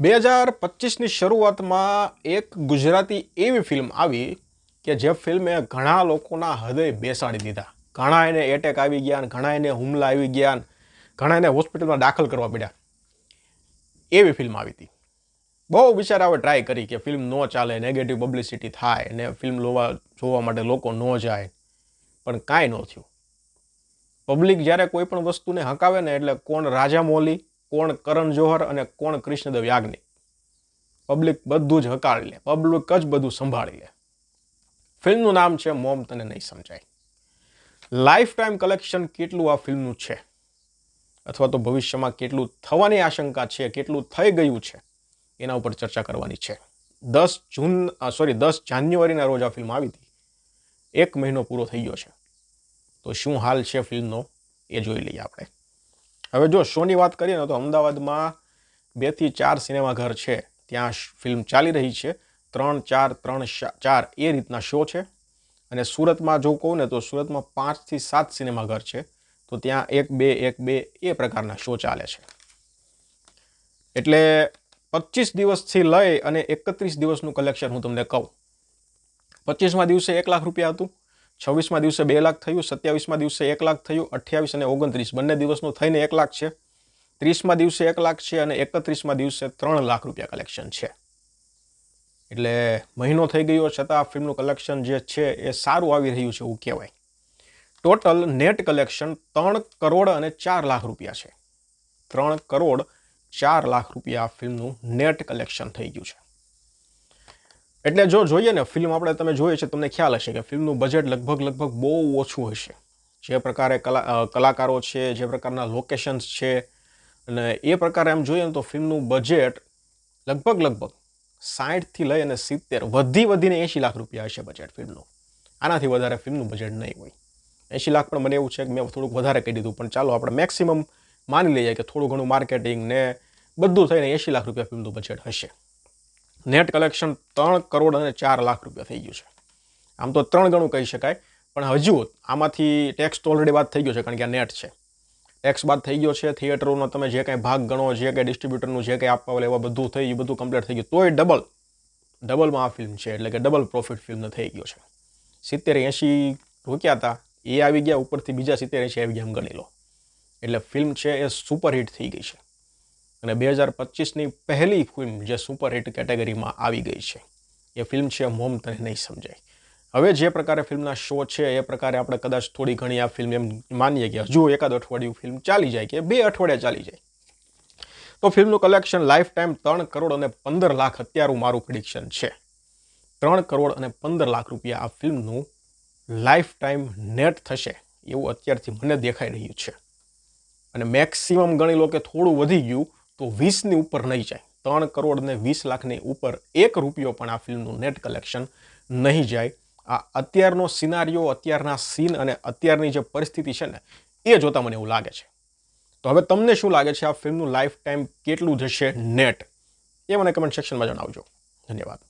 બે હજાર પચીસની શરૂઆતમાં એક ગુજરાતી એવી ફિલ્મ આવી કે જે ફિલ્મે ઘણા લોકોના હૃદય બેસાડી દીધા. ઘણા એને એટેક આવી ગયા ઘણા એને હુમલા આવી ગયા ઘણા એને હોસ્પિટલમાં દાખલ કરવા પડ્યા. એવી ફિલ્મ આવી હતી. બહુ બિચારાઓએ ટ્રાય કરી કે ફિલ્મ ન ચાલે નેગેટિવ પબ્લિસિટી થાય ને ફિલ્મ લોવા જોવા માટે લોકો ન જાય. પણ કાંઈ ન થયું. પબ્લિક જ્યારે કોઈ પણ વસ્તુને હકાવે ને એટલે કોણ રાજા મૌલી કોણ કરણ જોહર અને કોણ કૃષ્ણદેવ યાજ્ઞિક? પબ્લિક બધું જ હકાળી લે પબ્લિક જ બધું સંભાળી લે. ફિલ્મનું નામ છે મોમ તને નહીં સમજાય. લાઈફ ટાઈમ કલેક્શન કેટલું આ ફિલ્મનું છે? અથવા તો ભવિષ્યમાં કેટલું થવાની આશંકા છે, કેટલું થઈ ગયું છે? એના ઉપર ચર્ચા કરવાની છે. દસ જૂન સોરી દસ જાન્યુઆરીના રોજ આ ફિલ્મ આવી હતી. એક મહિનો પૂરો થઈ ગયો છે. તો શું હાલ છે ફિલ્મનો એ જોઈ લઈએ આપણે. હવે જો શોની વાત કરીએ ને તો અમદાવાદમાં બેથી ચાર સિનેમાઘર છે. ત્યાં ફિલ્મ ચાલી રહી છે. ત્રણ, ચાર ત્રણ ચાર એ રીતના શો છે. અને સુરતમાં જો કહું ને તો સુરતમાં પાંચથી સાત સિનેમાઘર છે. તો ત્યાં એક, બે એક, બે એ પ્રકારના શો ચાલે છે. એટલે પચીસ દિવસથી લઈ અને એકત્રીસ દિવસનું કલેક્શન હું તમને કહું. પચીસમાં દિવસે એક લાખ રૂપિયા હતું. છવ્વીસમાં દિવસે બે લાખ થયું, સત્યાવીસમાં દિવસે એક લાખ થયું, અઠ્યાવીસ અને ઓગણત્રીસ. બંને દિવસનું થઈને એક લાખ છે. ત્રીસમાં દિવસે એક લાખ છે અને એકત્રીસમાં દિવસે ત્રણ લાખ રૂપિયા કલેક્શન છે. એટલે મહિનો થઈ ગયો છતાં આ ફિલ્મનું કલેક્શન જે છે એ સારું આવી રહ્યું છે એવું કહેવાય. ટોટલ નેટ કલેક્શન ત્રણ કરોડ અને ચાર લાખ રૂપિયા છે. ત્રણ કરોડ ચાર લાખ રૂપિયા ફિલ્મનું નેટ કલેક્શન થઈ ગયું છે. એટલે જો જોઈએ ને ફિલ્મ આપણે તમે જોઈએ છે, તમને ખ્યાલ હશે કે ફિલ્મનું બજેટ લગભગ લગભગ બહુ ઓછું હશે. જે પ્રકારે કલા કલાકારો છે, જે પ્રકારના લોકેશન્સ છે, અને એ પ્રકારે એમ જોઈએ ને તો ફિલ્મનું બજેટ લગભગ લગભગ સાઠથી લઈ અને સિત્તેર, વધી વધીને એંશી લાખ રૂપિયા હશે બજેટ ફિલ્મનું આનાથી વધારે ફિલ્મનું બજેટ નહીં હોય. એંશી લાખ પણ મને એવું છે કે મેં થોડુંક વધારે કહી દીધું, પણ ચાલો આપણે મેક્સિમમ માની લઈએ કે થોડું ઘણું માર્કેટિંગ ને બધું થઈને એંશી લાખ રૂપિયા ફિલ્મનું બજેટ હશે. નેટ કલેક્શન ત્રણ કરોડ અને ચાર લાખ રૂપિયા થઈ ગયું છે. આમ તો ત્રણ ગણું કહી શકાય, પણ હજુ આમાંથી ટેક્સ તો ઓલરેડી બાદ થઈ ગયો છે, કારણ કે આ નેટ છે. ટેક્સ બાદ થઈ ગયો છે થિયેટરોનો તમે જે કાંઈ ભાગ ગણો, જે કાંઈ ડિસ્ટ્રીબ્યુટરનું જે કંઈ આપવા એવા બધું થઈ ગયું, બધું કમ્પ્લીટ થઈ ગયું, તોય ડબલ ડબલમાં આ ફિલ્મ છે, એટલે કે ડબલ પ્રોફિટ ફિલ્મ થઈ ગયો છે. સિત્તેર એંશી રોક્યા હતા, એ આવી ગયા ઉપરથી બીજા સિત્તેર એંશી આવી ગયા એમ ગણી લો. એટલે ફિલ્મ છે એ સુપરહિટ થઈ ગઈ છે. અને બે હજાર પચીસની પહેલી ફિલ્મ જે સુપરહિટ કેટેગરીમાં આવી ગઈ છે, એ ફિલ્મ છે મોમ તને નહીં સમજાય. હવે જે પ્રકારે ફિલ્મના શો છે, એ પ્રકારે આપણે કદાચ થોડી ઘણી આ ફિલ્મ એમ માનીએ કે હજુ એકાદ અઠવાડિયું ફિલ્મ ચાલી જાય કે બે અઠવાડિયા ચાલી જાય. તો ફિલ્મનું કલેક્શન લાઈફ ટાઈમ ત્રણ કરોડ અને પંદર લાખ અત્યારું મારું પ્રિડિક્શન છે. ત્રણ કરોડ અને પંદર લાખ રૂપિયા આ ફિલ્મનું લાઈફ ટાઈમ નેટ થશે એવું અત્યારથી મને દેખાઈ રહ્યું છે. અને મેક્સિમમ ગણી લો કે થોડું વધી ગયું તો વીસની ઉપર નહીં જાય. ત્રણ કરોડ ને વીસ લાખની ઉપર એક રૂપિયો પણ આ ફિલ્મનું નેટ કલેક્શન નહીં જાય. આ અત્યારનો સિનારીઓ અત્યારના સીન અને અત્યારની જે પરિસ્થિતિ છે ને, એ જોતા મને એવું લાગે છે. તો હવે તમને શું લાગે છે આ ફિલ્મનું લાઈફ ટાઈમ કેટલું જશે નેટ? એ મને કમેન્ટ સેક્શનમાં જણાવજો. ધન્યવાદ.